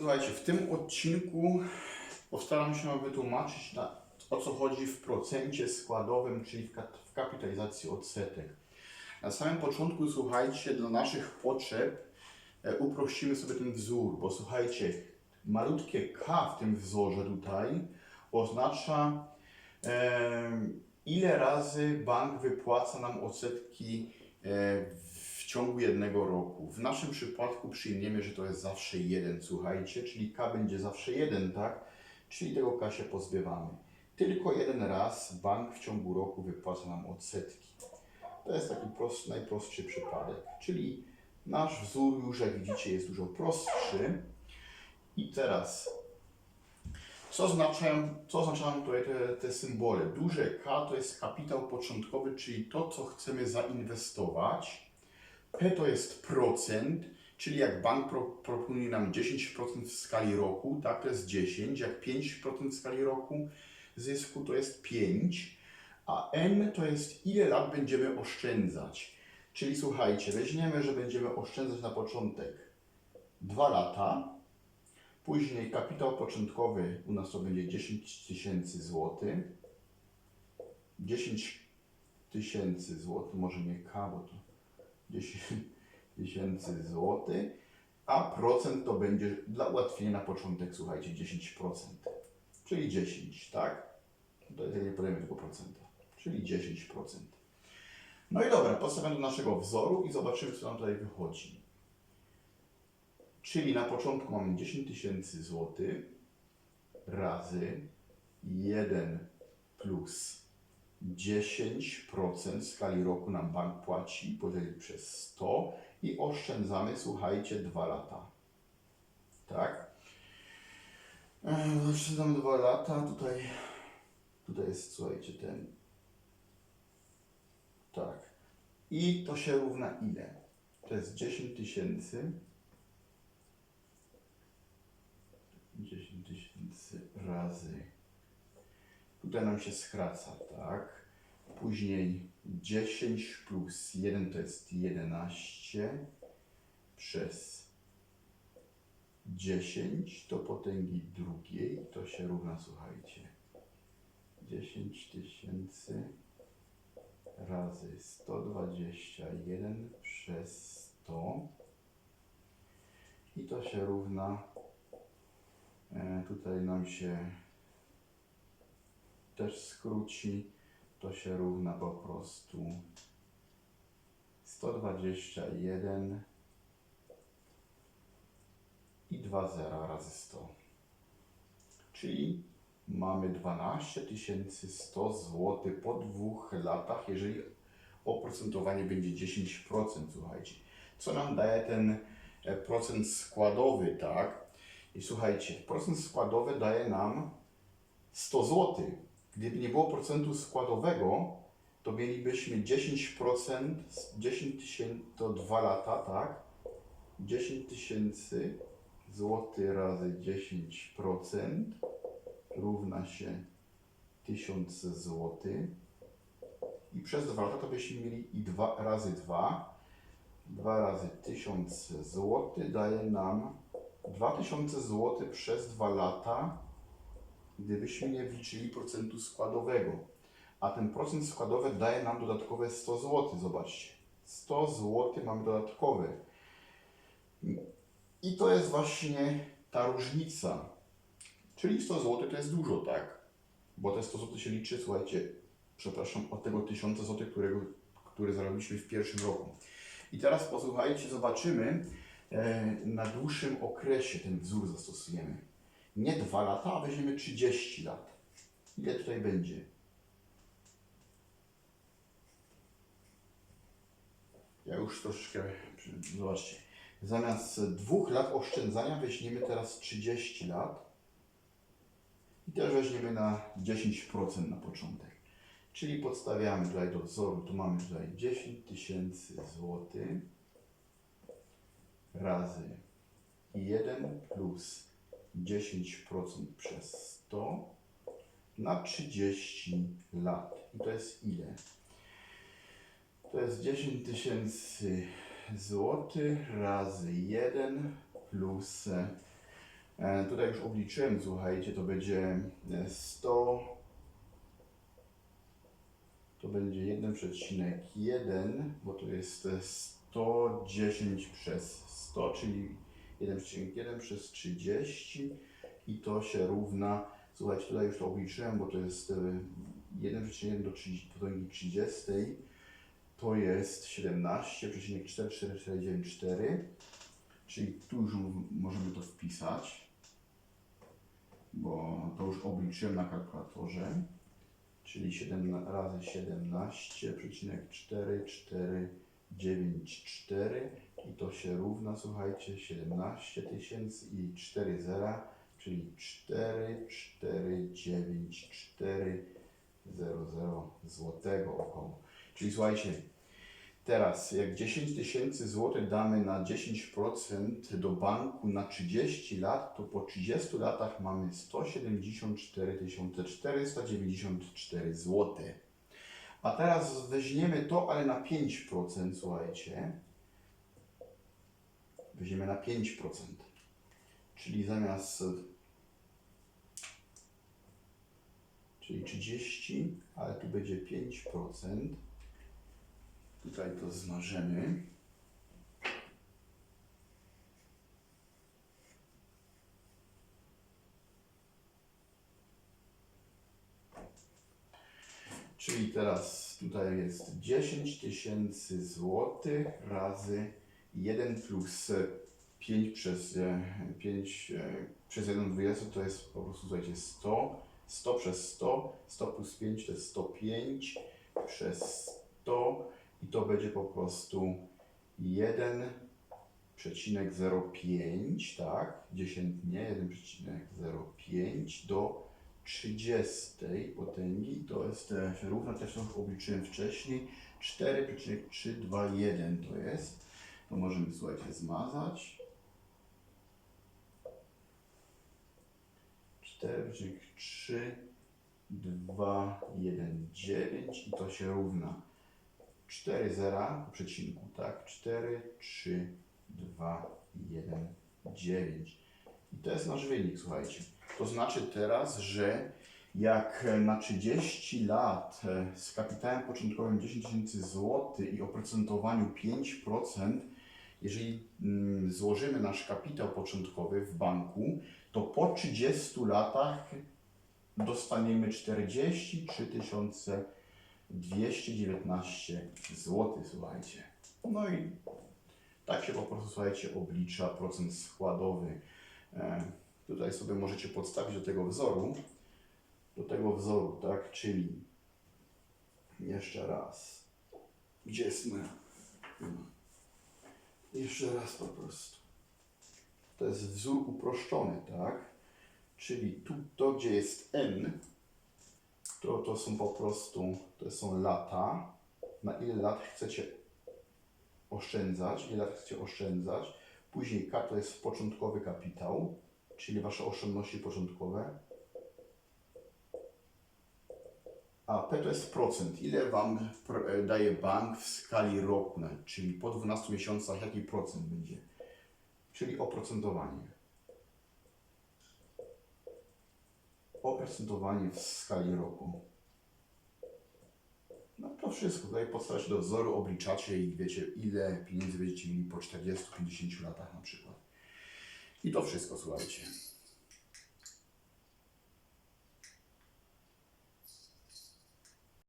Słuchajcie, w tym odcinku postaram się wytłumaczyć, na, o co chodzi w procencie składowym, czyli w, w kapitalizacji odsetek. Na samym początku, słuchajcie, dla naszych potrzeb e, uprościmy sobie ten wzór, bo słuchajcie, malutkie k w tym wzorze tutaj oznacza em, ile razy bank wypłaca nam odsetki e, ciągu jednego roku. W naszym przypadku przyjmiemy, że to jest zawsze jeden, słuchajcie, czyli k będzie zawsze jeden, tak? Czyli tego k się pozbywamy. Tylko jeden raz bank w ciągu roku wypłaca nam odsetki. To jest taki prosty, najprostszy przypadek. Czyli nasz wzór już, jak widzicie, jest dużo prostszy. I teraz, co oznaczają, co oznaczają tutaj te, te symbole? Duże K to jest kapitał początkowy, czyli to, co chcemy zainwestować. P to jest procent, czyli jak bank pro, proponuje nam 10% w skali roku, tak to jest 10, jak 5% w skali roku zysku to jest 5, a N to jest ile lat będziemy oszczędzać. Czyli słuchajcie, weźmiemy, że będziemy oszczędzać na początek 2 lata, później kapitał początkowy u nas to będzie 10 tysięcy złotych, 10 tysięcy złotych, może nie K, bo to 10 tysięcy złotych, a procent to będzie dla ułatwienia na początek, słuchajcie, 10%, czyli 10, tak? Tutaj nie podajemy tego procenta, czyli 10%. No i dobra, podstawiam do naszego wzoru i zobaczymy, co nam tutaj wychodzi. Czyli na początku mamy 10 tysięcy złotych razy 1 plus 10% w skali roku nam bank płaci, podzielić przez 100 i oszczędzamy, słuchajcie, 2 lata. Tak? Eee, Oszczędzamy 2 lata, tutaj, tutaj jest, słuchajcie, ten. Tak. I to się równa ile? To jest 10 tysięcy. 10 tysięcy razy. Tutaj nam się skraca, tak? Później 10 plus 1 to jest 11 przez 10 do potęgi drugiej to się równa, słuchajcie, 10 tysięcy razy 121 przez 100 i to się równa, e, tutaj nam się też skróci, to się równa po prostu 121 i 2 zera razy 100. Czyli mamy 12 100 zł po dwóch latach, jeżeli oprocentowanie będzie 10%, słuchajcie. Co nam daje ten e, procent składowy, tak? I słuchajcie, procent składowy daje nam 100 zł. Gdyby nie było procentu składowego, to mielibyśmy 10%, 10 tysięcy to 2 lata, tak? 10 tysięcy złotych razy 10% równa się 1000 zł. I przez 2 lata to byśmy mieli i 2 razy 2. 2 razy 1000 zł daje nam 2000 zł przez 2 lata, gdybyśmy nie wliczyli procentu składowego. A ten procent składowy daje nam dodatkowe 100 zł. Zobaczcie. 100 zł mamy dodatkowe. I to jest właśnie ta różnica. Czyli 100 zł to jest dużo, tak? Bo te 100 zł się liczy, słuchajcie, przepraszam, od tego 1000 zł, którego, który zarobiliśmy w pierwszym roku. I teraz posłuchajcie, zobaczymy e, na dłuższym okresie ten wzór zastosujemy. Nie 2 lata, a weźmiemy 30 lat. Ile tutaj będzie? Ja już troszeczkę, zobaczcie, zamiast dwóch lat oszczędzania weźmiemy teraz 30 lat i też weźmiemy na 10% na początek. Czyli podstawiamy tutaj do wzoru, tu mamy tutaj 10 tysięcy złotych razy 1 plus 10% przez 100 na 30 lat. I to jest ile? To jest 10 tysięcy złotych razy 1 plus E, tutaj już obliczyłem, słuchajcie, to będzie e, 100, to będzie 1,1, bo to jest e, 110 przez 100, czyli 1,1 przez 30 i to się równa, słuchajcie, tutaj już to obliczyłem, bo to jest e, 1,1 do 30 potęgi 30, to jest 17,44494, czyli tu już możemy to wpisać, bo to już obliczyłem na kalkulatorze, czyli 7 razy 17,4494 i to się równa, słuchajcie, 17 tysięcy i 4 zera, czyli 4, 4, 9, 4, 0, 0 złotego około. Czyli słuchajcie, teraz jak 10 tysięcy złotych damy na 10% do banku na 30 lat, to po 30 latach mamy 174 494 złote. A teraz weźmiemy to, ale na 5%, słuchajcie. Weźmiemy na 5%. Czyli zamiast czyli 30, ale tu będzie 5%. Tutaj to zmarzemy. Czyli teraz tutaj jest 10 tysięcy złotych razy 1 plus 5 przez e, 5 e, przez 1 20 to jest po prostu słuchajcie 100 100 przez 100 100 plus 5 to jest 105 przez 100 i to będzie po prostu 1,05 tak? Dziesiętnie 1,05 do 30 potęgi. To jest e, równa też już obliczyłem wcześniej 4,321 to jest to możemy słuchajcie zmazać 4,3 2, 1, 9 i to się równa 4 zera po przecinku, tak? 4, 3, 2, 1, 9. I to jest nasz wynik, słuchajcie. To znaczy teraz, że jak na 30 lat e, z kapitałem początkowym 10 tysięcy złotych i oprocentowaniu 5%, jeżeli mm, złożymy nasz kapitał początkowy w banku, to po 30 latach dostaniemy 43 219 zł, słuchajcie. No i tak się po prostu, słuchajcie, oblicza procent składowy. E, tutaj sobie możecie podstawić do tego wzoru, do tego wzoru, tak, czyli jeszcze raz, gdzie jest moja, jeszcze raz po prostu. To jest wzór uproszczony, tak? Czyli tu, to gdzie jest n, to, to są po prostu, to są lata, na ile lat chcecie oszczędzać, ile lat chcecie oszczędzać. Później K to jest początkowy kapitał, czyli Wasze oszczędności początkowe. A P to jest procent, ile Wam e, daje bank w skali roku, czyli po 12 miesiącach jaki procent będzie, czyli oprocentowanie. oprocentowanie w skali roku. No to wszystko. Tutaj podstawiacie do wzoru, obliczacie i wiecie, ile pieniędzy będziecie mieli po 40-50 latach na przykład. I to wszystko, słuchajcie.